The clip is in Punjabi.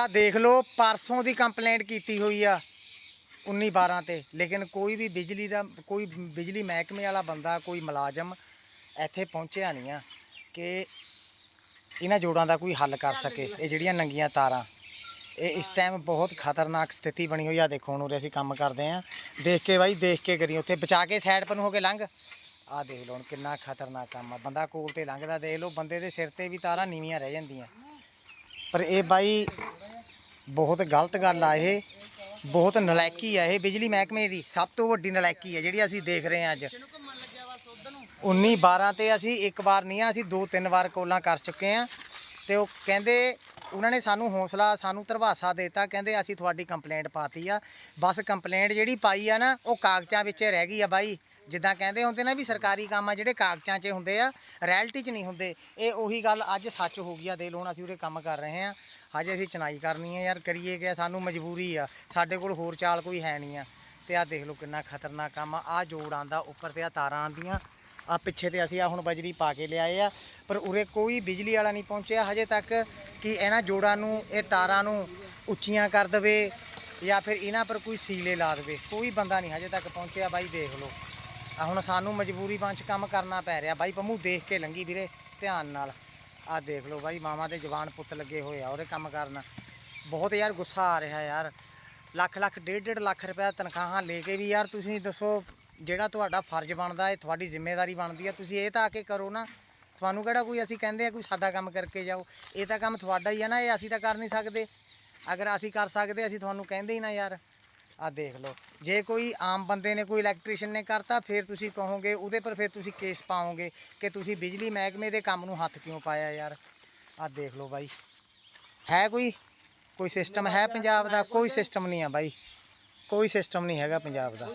ਆ ਦੇਖ ਲਓ, ਪਰਸੋਂ ਦੀ ਕੰਪਲੇਂਟ ਕੀਤੀ ਹੋਈ ਆ 19 12 ਤੇ। ਲੇਕਿਨ ਕੋਈ ਵੀ ਬਿਜਲੀ ਦਾ, ਕੋਈ ਬਿਜਲੀ ਮਹਿਕਮੇ ਵਾਲਾ ਬੰਦਾ, ਕੋਈ ਮੁਲਾਜ਼ਮ ਇੱਥੇ ਪਹੁੰਚਿਆ ਨਹੀਂ ਆ ਕਿ ਇਹਨਾਂ ਜੋੜਾਂ ਦਾ ਕੋਈ ਹੱਲ ਕਰ ਸਕੇ, ਇਹ ਜਿਹੜੀਆਂ ਨੰਗੀਆਂ ਤਾਰਾਂ। ਇਹ ਇਸ ਟਾਈਮ ਬਹੁਤ ਖਤਰਨਾਕ ਸਥਿਤੀ ਬਣੀ ਹੋਈ ਆ। ਦੇਖੋ ਹੁਣ ਉਰੇ ਅਸੀਂ ਕੰਮ ਕਰਦੇ ਆ। ਦੇਖ ਕੇ ਬਾਈ, ਦੇਖ ਕੇ ਕਰੀ ਉੱਥੇ ਬਚਾ ਕੇ ਸਾਈਡ ਪਰ ਨੂੰ ਹੋ ਕੇ ਲੰਘ। ਆ ਦੇਖ ਲਓ ਹੁਣ ਕਿੰਨਾ ਖਤਰਨਾਕ ਕੰਮ ਆ। ਬੰਦਾ ਕੋਲ ਤੇ ਲੰਘਦਾ, ਦੇਖ ਲਓ, ਬੰਦੇ ਦੇ ਸਿਰ ਤੇ ਵੀ ਤਾਰਾਂ ਨੀਵੀਆਂ ਰਹਿ ਜਾਂਦੀਆਂ। ਪਰ ਇਹ ਬਾਈ ਬਹੁਤ ਗਲਤ ਗੱਲ ਆ ਇਹ, ਬਹੁਤ ਨਲਾਇਕੀ ਆ ਇਹ ਬਿਜਲੀ ਮਹਿਕਮੇ ਦੀ, ਸਭ ਤੋਂ ਵੱਡੀ ਨਲਾਇਕੀ ਆ ਜਿਹੜੀ ਅਸੀਂ ਦੇਖ ਰਹੇ ਹਾਂ ਅੱਜ। 19 12 ਤੇ ਅਸੀਂ ਇੱਕ ਵਾਰ ਨਹੀਂ ਆ, ਅਸੀਂ ਦੋ ਤਿੰਨ ਵਾਰ ਕੋਲਾਂ ਕਰ ਚੁੱਕੇ ਆ ਤੇ ਉਹ ਕਹਿੰਦੇ ਉਹਨਾਂ ਨੇ ਸਾਨੂੰ ਹੌਸਲਾ, ਸਾਨੂੰ ਧਰਵਾਸਾ ਦਿੱਤਾ, ਕਹਿੰਦੇ ਅਸੀਂ ਤੁਹਾਡੀ ਕੰਪਲੇਂਟ ਪਾਤੀ ਆ। ਬਸ ਕੰਪਲੇਂਟ ਜਿਹੜੀ ਪਾਈ ਆ ਨਾ, ਉਹ ਕਾਗਜ਼ਾਂ ਵਿੱਚ ਰਹਿ ਗਈ ਆ ਬਾਈ। ਜਿੱਦਾਂ ਕਹਿੰਦੇ ਹੁੰਦੇ ਨਾ ਵੀ ਸਰਕਾਰੀ ਕੰਮ ਆ ਜਿਹੜੇ ਕਾਗਜ਼ਾਂ 'ਚ ਹੁੰਦੇ ਆ ਰੈਲਟੀ 'ਚ ਨਹੀਂ ਹੁੰਦੇ। ਇਹ ਉਹੀ ਗੱਲ ਅੱਜ ਸੱਚ ਹੋ ਗਈ ਆ, ਦੇ ਲਓ ਹੁਣ ਅਸੀਂ ਉਰੇ ਕੰਮ ਕਰ ਰਹੇ ਆ ਹਜੇ ਅਸੀਂ ਚਨਾਈ ਕਰਨੀ ਆ ਯਾਰ, ਕਰੀਏ ਕਿ ਸਾਨੂੰ ਮਜਬੂਰੀ ਆ, ਸਾਡੇ ਕੋਲ ਹੋਰ ਚਾਲ ਕੋਈ ਹੈ ਨਹੀਂ ਆ। ਤੇ ਆ ਦੇਖ ਲਓ ਕਿੰਨਾ ਖਤਰਨਾਕ ਕੰਮ ਆ ਆ ਜੋੜ ਆਂਦਾ ਉੱਪਰ ਤੇ ਆ ਤਾਰਾਂ ਆਂਦੀਆਂ ਆ ਪਿੱਛੇ ਤੇ ਅਸੀਂ ਆ ਹੁਣ ਬਜਰੀ ਪਾ ਕੇ ਲਿਆਏ ਆ, ਪਰ ਉਰੇ ਕੋਈ ਬਿਜਲੀ ਵਾਲਾ ਨਹੀਂ ਪਹੁੰਚਿਆ ਹਜੇ ਤੱਕ ਕਿ ਇਹਨਾਂ ਜੋੜਾਂ ਨੂੰ, ਇਹ ਤਾਰਾਂ ਨੂੰ ਉੱਚੀਆਂ ਕਰ ਦੇਵੇ ਜਾਂ ਫਿਰ ਇਹਨਾਂ ਪਰ ਕੋਈ ਸੀਲੇ ਲਾ ਦੇਵੇ। ਕੋਈ ਬੰਦਾ ਨਹੀਂ ਹਜੇ ਤੱਕ ਪਹੁੰਚਿਆ ਬਾਈ, ਦੇਖ ਲਓ। ਆ ਹੁਣ ਸਾਨੂੰ ਮਜਬੂਰੀ ਪੰਚ ਕੰਮ ਕਰਨਾ ਪੈ ਰਿਹਾ। ਬਾਈ ਪੰਮੂ ਦੇਖ ਕੇ ਲੰਗੀ ਵੀਰੇ, ਧਿਆਨ ਨਾਲ। ਆ ਦੇਖ ਲਓ ਬਾਈ ਮਾਮਾ ਦੇ ਜਵਾਨ ਪੁੱਤ ਲੱਗੇ ਹੋਏ ਆ ਉਹਦੇ ਕੰਮ ਕਰਨ। ਬਹੁਤ ਯਾਰ ਗੁੱਸਾ ਆ ਰਿਹਾ ਯਾਰ। ਲੱਖ ਲੱਖ, ਡੇਢ ਡੇਢ ਲੱਖ ਰੁਪਏ ਤਨਖਾਹਾਂ ਲੈ ਕੇ ਵੀ ਯਾਰ ਤੁਸੀਂ ਦੱਸੋ ਜਿਹੜਾ ਤੁਹਾਡਾ ਫਰਜ਼ ਬਣਦਾ ਹੈ ਤੁਹਾਡੀ ਜ਼ਿੰਮੇਵਾਰੀ ਬਣਦੀ ਹੈ ਤੁਸੀਂ ਇਹ ਤਾਂ ਆ ਕੇ ਕਰੋ ਨਾ। ਤੁਹਾਨੂੰ ਕਿਹੜਾ ਕੋਈ ਅਸੀਂ ਕਹਿੰਦੇ ਆ ਕੋਈ ਸਾਡਾ ਕੰਮ ਕਰਕੇ ਜਾਓ। ਇਹ ਤਾਂ ਕੰਮ ਤੁਹਾਡਾ ਹੀ ਹੈ ਨਾ, ਇਹ ਅਸੀਂ ਤਾਂ ਕਰ ਨਹੀਂ ਸਕਦੇ। ਅਗਰ ਅਸੀਂ ਕਰ ਸਕਦੇ, ਅਸੀਂ ਤੁਹਾਨੂੰ ਕਹਿੰਦੇ ਹੀ ਨਾ ਯਾਰ। ਆ ਦੇਖ ਲਓ। ਜੇ ਕੋਈ ਆਮ ਬੰਦੇ ਨੇ ਕੋਈ ਇਲੈਕਟ੍ਰੀਸ਼ੀਅਨ ਨੇ ਕਰਤਾ ਫਿਰ ਤੁਸੀਂ ਕਹੋਗੇ ਉਹਦੇ ਪਰ ਫਿਰ ਤੁਸੀਂ ਕੇਸ ਪਾਓਗੇ ਕਿ ਤੁਸੀਂ ਬਿਜਲੀ ਮਹਿਕਮੇ ਦੇ ਕੰਮ ਨੂੰ ਹੱਥ ਕਿਉਂ ਪਾਇਆ ਯਾਰ? ਆ ਦੇਖ ਲਓ ਬਾਈ। ਹੈ ਕੋਈ? ਕੋਈ ਸਿਸਟਮ ਹੈ ਪੰਜਾਬ ਦਾ? ਕੋਈ ਸਿਸਟਮ ਨਹੀਂ ਆ ਬਾਈ। ਕੋਈ ਸਿਸਟਮ ਨਹੀਂ ਹੈਗਾ ਪੰਜਾਬ ਦਾ।